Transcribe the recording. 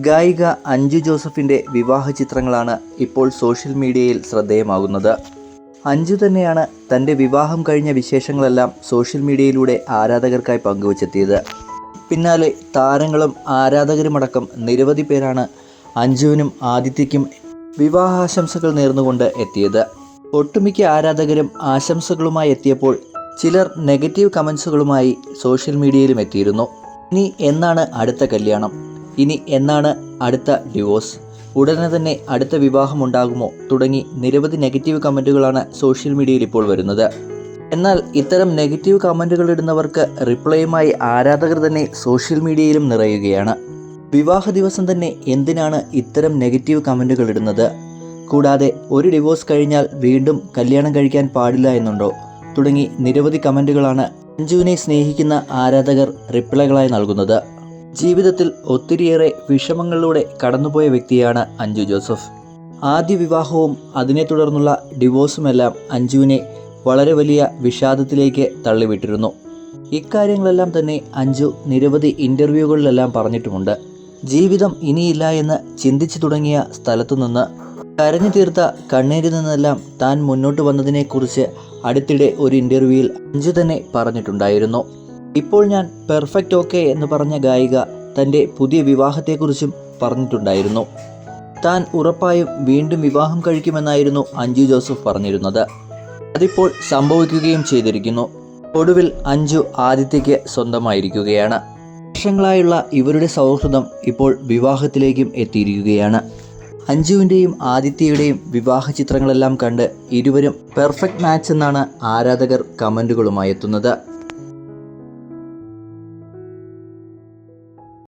ഗായിക അഞ്ജു ജോസഫിന്റെ വിവാഹ ചിത്രങ്ങളാണ് ഇപ്പോൾ സോഷ്യൽ മീഡിയയിൽ ശ്രദ്ധേയമാകുന്നത്. അഞ്ജു തന്നെയാണ് തന്റെ വിവാഹം കഴിഞ്ഞ വിശേഷങ്ങളെല്ലാം സോഷ്യൽ മീഡിയയിലൂടെ ആരാധകർക്കായി പങ്കുവച്ചെത്തിയത്. പിന്നാലെ താരങ്ങളും ആരാധകരുമടക്കം നിരവധി പേരാണ് അഞ്ജുവിനും ആദിത്യയ്ക്കും വിവാഹാശംസകൾ നേർന്നുകൊണ്ട് എത്തിയത്. ഒട്ടുമിക്ക ആരാധകരും ആശംസകളുമായി എത്തിയപ്പോൾ ചിലർ നെഗറ്റീവ് കമൻസുകളുമായി സോഷ്യൽ മീഡിയയിലും എത്തിയിരുന്നു. ഇനി എന്നാണ് അടുത്ത കല്യാണം? ഇനി എന്നാണ് അടുത്ത ഡിവോഴ്സ് ഉടനെ തന്നെ അടുത്ത വിവാഹം ഉണ്ടാകുമോ? തുടങ്ങി നിരവധി നെഗറ്റീവ് കമന്റുകളാണ് സോഷ്യൽ മീഡിയയിൽ ഇപ്പോൾ വരുന്നത്. എന്നാൽ ഇത്തരം നെഗറ്റീവ് കമന്റുകൾ ഇടുന്നവർക്ക് റിപ്ലൈയുമായി ആരാധകർ തന്നെ സോഷ്യൽ മീഡിയയിലും നിറയുകയാണ്. വിവാഹ ദിവസം തന്നെ എന്തിനാണ് ഇത്തരം നെഗറ്റീവ് കമന്റുകൾ ഇടുന്നത്? കൂടാതെ ഒരു ഡിവോഴ്സ് കഴിഞ്ഞാൽ വീണ്ടും കല്യാണം കഴിക്കാൻ പാടില്ല എന്നുണ്ടോ? തുടങ്ങി നിരവധി കമന്റുകളാണ് അഞ്ജുവിനെ സ്നേഹിക്കുന്ന ആരാധകർ റിപ്ലൈകളായി നൽകുന്നത്. ജീവിതത്തിൽ ഒത്തിരിയേറെ വിഷമങ്ങളിലൂടെ കടന്നുപോയ വ്യക്തിയാണ് അഞ്ജു ജോസഫ്. ആദ്യ വിവാഹവും അതിനെ തുടർന്നുള്ള ഡിവോഴ്സുമെല്ലാം അഞ്ജുവിനെ വളരെ വലിയ വിഷാദത്തിലേക്ക് തള്ളിവിട്ടിരുന്നു. ഇക്കാര്യങ്ങളെല്ലാം തന്നെ അഞ്ജു നിരവധി ഇന്റർവ്യൂകളിലെല്ലാം പറഞ്ഞിട്ടുമുണ്ട്. ജീവിതം ഇനിയില്ല എന്ന് ചിന്തിച്ചു തുടങ്ങിയ സ്ഥലത്തുനിന്ന് കരഞ്ഞു തീർത്ത കണ്ണീരിൽ നിന്നെല്ലാം താൻ മുന്നോട്ട് വന്നതിനെക്കുറിച്ച് അടുത്തിടെ ഒരു ഇന്റർവ്യൂവിൽ അഞ്ജു തന്നെ പറഞ്ഞിട്ടുണ്ടായിരുന്നു. ഇപ്പോൾ ഞാൻ പെർഫെക്റ്റ് ഓക്കെ എന്ന് പറഞ്ഞ ഗായിക തന്റെ പുതിയ വിവാഹത്തെക്കുറിച്ചും പറഞ്ഞിട്ടുണ്ടായിരുന്നു. താൻ ഉറപ്പായും വീണ്ടും വിവാഹം കഴിക്കുമെന്നായിരുന്നു അഞ്ജു ജോസഫ് പറഞ്ഞിരുന്നത്. അതിപ്പോൾ സംഭവിക്കുകയും ചെയ്തിരിക്കുന്നു. ഒടുവിൽ അഞ്ജു ആദിത്യയ്ക്ക് സ്വന്തമായിരിക്കുകയാണ്. വർഷങ്ങളായുള്ള ഇവരുടെ സൗഹൃദം ഇപ്പോൾ വിവാഹത്തിലേക്കും എത്തിയിരിക്കുകയാണ്. അഞ്ജുവിന്റെയും ആദിത്യയുടെയും വിവാഹ ചിത്രങ്ങളെല്ലാം കണ്ട് ഇരുവരും പെർഫെക്റ്റ് മാച്ച് എന്നാണ് ആരാധകർ കമന്റുകളുമായി എത്തുന്നത്.